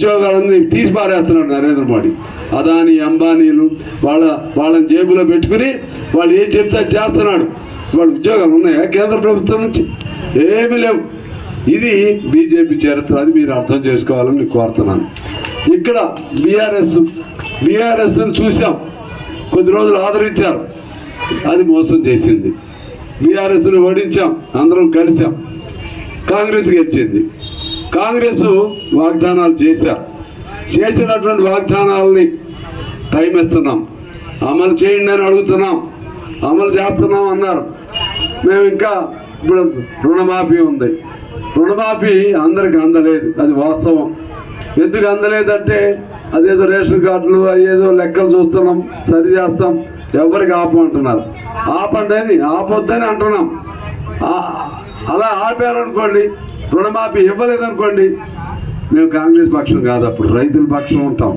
ఉద్యోగాలన్నీ తీసి పారేస్తున్నాడు నరేంద్ర మోడీ. అదాని అంబానీలు వాళ్ళ వాళ్ళని జేబులో పెట్టుకుని వాళ్ళు ఏం చెప్తే చేస్తున్నాడు. వాళ్ళు ఉద్యోగాలు ఉన్నాయా కేంద్ర ప్రభుత్వం నుంచి? ఏమీ లేవు. ఇది బీజేపీ చరిత్ర అది మీరు అర్థం చేసుకోవాలని నేను కోరుతున్నాను. ఇక్కడ బీఆర్ఎస్ బీఆర్ఎస్ని చూసాం. కొద్ది రోజులు ఆదరించారు. అది మోసం చేసింది. బీఆర్ఎస్ను ఓడించాం. అందరం కలిసాం. కాంగ్రెస్ గెలిచింది. కాంగ్రెస్ వాగ్దానాలు చేశారు చేసినటువంటి వాగ్దానాలని టైం ఇస్తున్నాం. అమలు చేయండి అని అడుగుతున్నాం. అమలు చేస్తున్నాం అన్నారు. మేము ఇంకా ఇప్పుడు రుణమాఫీ ఉంది. రుణమాఫీ అందరికి అందలేదు. అది వాస్తవం. ఎందుకు అందలేదంటే అదేదో రేషన్ కార్డులు అదేదో లెక్కలు చూస్తున్నాం సరి చేస్తాం. ఎవరికి ఆపమంటున్నారు ఆపండి ఆపొద్దని అంటున్నాం. అలా ఆపారనుకోండి. రుణమాఫీ ఇవ్వలేదనుకోండి మేము కాంగ్రెస్ పక్షం కాదు అప్పుడు రైతుల పక్షం ఉంటాం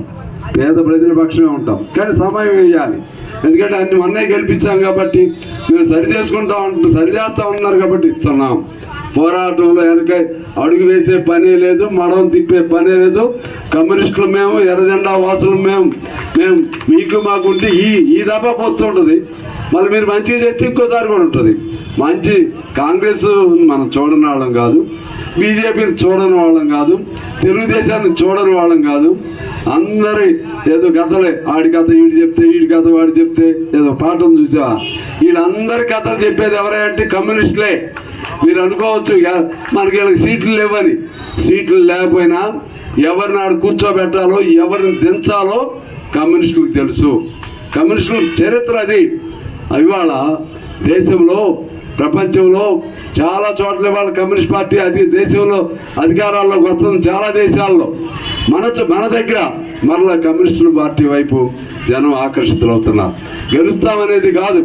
పేద ప్రజల పక్షమే ఉంటాం. కానీ సమయం వేయాలి. ఎందుకంటే అన్ని మొన్నే గెలిపించాం కాబట్టి మేము సరి చేసుకుంటా ఉంటాం సరి చేస్తా ఉన్నారు కాబట్టి ఇస్తున్నాం. పోరాటంలో వెనక అడుగు వేసే పనే లేదు మడం తిప్పే పనే లేదు. కమ్యూనిస్టులు మేము ఎర్రజెండా వాసులు మేము మేము మీకు మాకు ఉంటే ఈ ఈ దఫా పోతుంటుంది మళ్ళీ మీరు మంచిగా చేస్తే ఇంకోసారి కూడా ఉంటుంది. మంచి కాంగ్రెస్ మనం చూడని వాళ్ళం కాదు. బీజేపీని చూడని వాళ్ళం కాదు. తెలుగుదేశాన్ని చూడని వాళ్ళం కాదు. అందరి ఏదో కథలే. ఆడి కథ వీడు చెప్తే వీడి కథ వాడు చెప్తే ఏదో పాఠం చూసావా వీళ్ళందరి కథలు చెప్పేది ఎవరంటే కమ్యూనిస్టులే. మీరు అనుకోవచ్చు మనకి వీళ్ళకి సీట్లు లేవని. సీట్లు లేకపోయినా ఎవరిని ఆడు కూర్చోబెట్టాలో ఎవరిని దించాలో కమ్యూనిస్టులకు తెలుసు. కమ్యూనిస్టుల చరిత్ర అది. ఇవాళ దేశంలో ప్రపంచంలో చాలా చోట్ల వాళ్ళ కమ్యూనిస్ట్ పార్టీ అది దేశంలో అధికారాల్లోకి వస్తుంది చాలా దేశాల్లో. మన మన దగ్గర మరలా కమ్యూనిస్టుల పార్టీ వైపు జనం ఆకర్షితులవుతున్నారు గెలుస్తామనేది కాదు.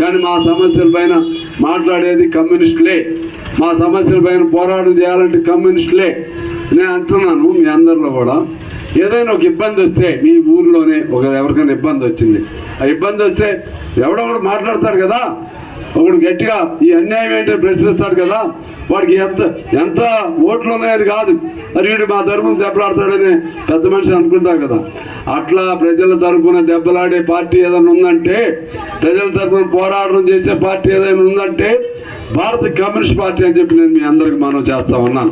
కానీ మా సమస్యల పైన మాట్లాడేది కమ్యూనిస్టులే. మా సమస్యల పైన పోరాటం చేయాలంటే కమ్యూనిస్టులే. నేను అంటున్నాను మీ అందరిలో కూడా ఏదైనా ఒక ఇబ్బంది వస్తే మీ ఊర్లోనే ఒక ఎవరికైనా ఇబ్బంది వచ్చింది. ఆ ఇబ్బంది వస్తే ఎవడో ఒకడు మాట్లాడతాడు కదా? ఒకడు గట్టిగా ఈ అన్యాయం ఏంటని ప్రశ్నిస్తాడు కదా? వాడికి ఎంత ఎంత ఓట్లు ఉన్నాయని కాదు. మరి వీడు మా తరపున దెబ్బలాడతాడని పెద్ద మనిషి అనుకుంటారు కదా. అట్లా ప్రజల తరపున దెబ్బలాడే పార్టీ ఏదైనా ఉందంటే ప్రజల తరపున పోరాటం చేసే పార్టీ ఏదైనా ఉందంటే భారత కమ్యూనిస్ట్ పార్టీ అని చెప్పి నేను మీ అందరికి మనం చేస్తా ఉన్నాను